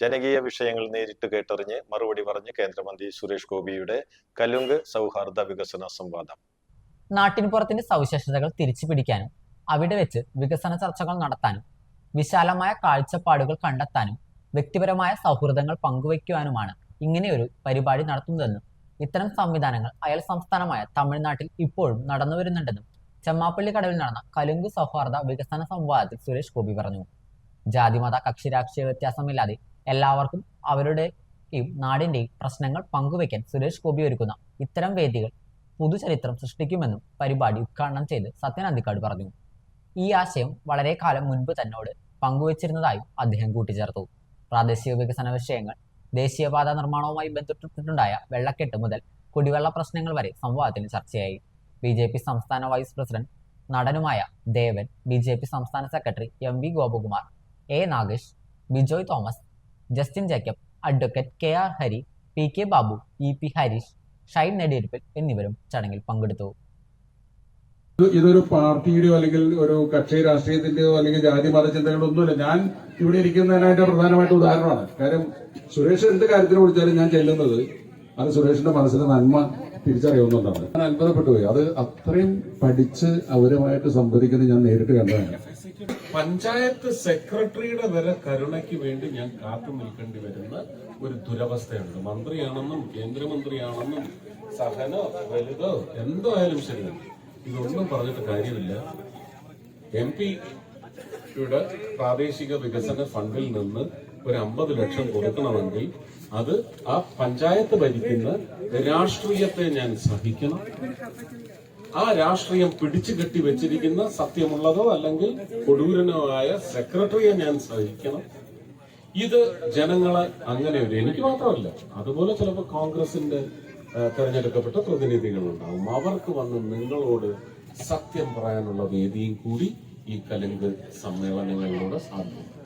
ജനകീയ വിഷയങ്ങൾ നേരിട്ട് കേട്ടറിഞ്ഞ് മറുപടി പറഞ്ഞ് കേന്ദ്രമന്ത്രി സുരേഷ് ഗോപിയുടെ കലുങ്ക് സൗഹാർദ്ദ വികസന സംവാദം. നാട്ടിൻ പുറത്തിന്റെ സവിശേഷതകൾ തിരിച്ചു പിടിക്കാനും അവിടെ വെച്ച് വികസന ചർച്ചകൾ നടത്താനും വിശാലമായ കാഴ്ചപ്പാടുകൾ കണ്ടെത്താനും വ്യക്തിപരമായ സൗഹൃദങ്ങൾ പങ്കുവയ്ക്കുവാനുമാണ് ഇങ്ങനെയൊരു പരിപാടി നടത്തുന്നതെന്നും ഇത്തരം സംവിധാനങ്ങൾ അയൽ സംസ്ഥാനമായ തമിഴ്നാട്ടിൽ ഇപ്പോഴും നടന്നു വരുന്നുണ്ടെന്നും ചെമ്മാപ്പള്ളി കടവിൽ നടന്ന കലുങ്ക് സൗഹാർദ്ദ വികസന സംവാദത്തിൽ സുരേഷ് ഗോപി പറഞ്ഞു. ജാതിമത കക്ഷി രാഷ്ട്രീയ വ്യത്യാസമില്ലാതെ എല്ലാവർക്കും അവരുടെയും നാടിന്റെയും പ്രശ്നങ്ങൾ പങ്കുവയ്ക്കാൻ സുരേഷ് ഗോപി ഒരുക്കുന്ന ഇത്തരം വേദികൾ പുതുചരിത്രം സൃഷ്ടിക്കുമെന്നും പരിപാടി ഉദ്ഘാടനം ചെയ്ത് സത്യൻ അന്തിക്കാട് പറഞ്ഞു. ഈ ആശയം വളരെ കാലം മുൻപ് തന്നോട് പങ്കുവച്ചിരുന്നതായും അദ്ദേഹം കൂട്ടിച്ചേർത്തു. പ്രാദേശിക വികസന വിഷയങ്ങൾ ദേശീയപാത നിർമ്മാണവുമായി ബന്ധപ്പെട്ടിട്ടുണ്ടായ വെള്ളക്കെട്ട് മുതൽ കുടിവെള്ള പ്രശ്നങ്ങൾ വരെ സംവാദത്തിന് ചർച്ചയായി. ബി ജെ പി സംസ്ഥാന വൈസ് പ്രസിഡന്റ് നടനുമായ ദേവൻ ബി ജെ പി സംസ്ഥാന secretary M V Gopakumar A Nagesh Bijoy Thomas Justin Jacob advocate K R Hari P K Babu E P Harish Shine നെടിയിരിപ്പിൽ എന്നിവരും ചടങ്ങിൽ പങ്കെടുത്തു. ഇത് ഇതൊരു പാർട്ടിയുടെയോ അല്ലെങ്കിൽ ഒരു കക്ഷി രാഷ്ട്രീയത്തിന്റെയോ അല്ലെങ്കിൽ ജാതി മത ചിന്തകളോ ഒന്നുമില്ല. ഞാൻ ഇവിടെ ഇരിക്കുന്നതിനായിട്ട് പ്രധാനമായിട്ട് ഉദാഹരണമാണ്. കാര്യം സുരേഷ് എന്ത് കാര്യത്തിനെ വിളിച്ചാലും ഞാൻ ചെല്ലുന്നത് അത് സുരേഷിന്റെ മനസ്സിലെ നന്മ തിരിച്ചറിയുന്നുണ്ടാണ് ഞാൻ അത്ഭുതപ്പെട്ടു പോയി. അത് അത്രയും പഠിച്ച് അവരുമായിട്ട് സംവദിക്കുന്നത് ഞാൻ നേരിട്ട് കണ്ടതാണ്. പഞ്ചായത്ത് സെക്രട്ടറിയുടെ വരെ കരുണയ്ക്ക് വേണ്ടി ഞാൻ കാത്തു നിൽക്കേണ്ടി വരുന്ന ഒരു ദുരവസ്ഥയുണ്ട്. മന്ത്രിയാണെന്നും കേന്ദ്രമന്ത്രിയാണെന്നും സഹനോ വലുതോ എന്തോ ആയാലും ശരി. ഇതൊന്നും പറഞ്ഞിട്ട് കാര്യമില്ല. എം പിയുടെ പ്രാദേശിക വികസന ഫണ്ടിൽ നിന്ന് ഒരു അമ്പത് ലക്ഷം കൊടുക്കണമെങ്കിൽ അത് ആ പഞ്ചായത്ത് ഭരിക്കുന്ന രാഷ്ട്രീയത്തെ ഞാൻ സഹിക്കണം. ആ രാഷ്ട്രീയം പിടിച്ചു കെട്ടി വെച്ചിരിക്കുന്ന സത്യമുള്ളതോ അല്ലെങ്കിൽ കൊടൂരനോ ആയ സെക്രട്ടറിയെ ഞാൻ സഹിക്കണം. ഇത് ജനങ്ങളെ അങ്ങനെ ഒരു എനിക്ക് മാത്രമല്ല അതുപോലെ ചിലപ്പോൾ കോൺഗ്രസിന്റെ തെരഞ്ഞെടുക്കപ്പെട്ട പ്രതിനിധികളുണ്ടാവും. അവർക്ക് വന്ന് നിങ്ങളോട് സത്യം പറയാനുള്ള വേദിയും കൂടി ഈ കലുങ്ക് സമ്മേളനങ്ങളിലൂടെ സാധ്യമാണ്.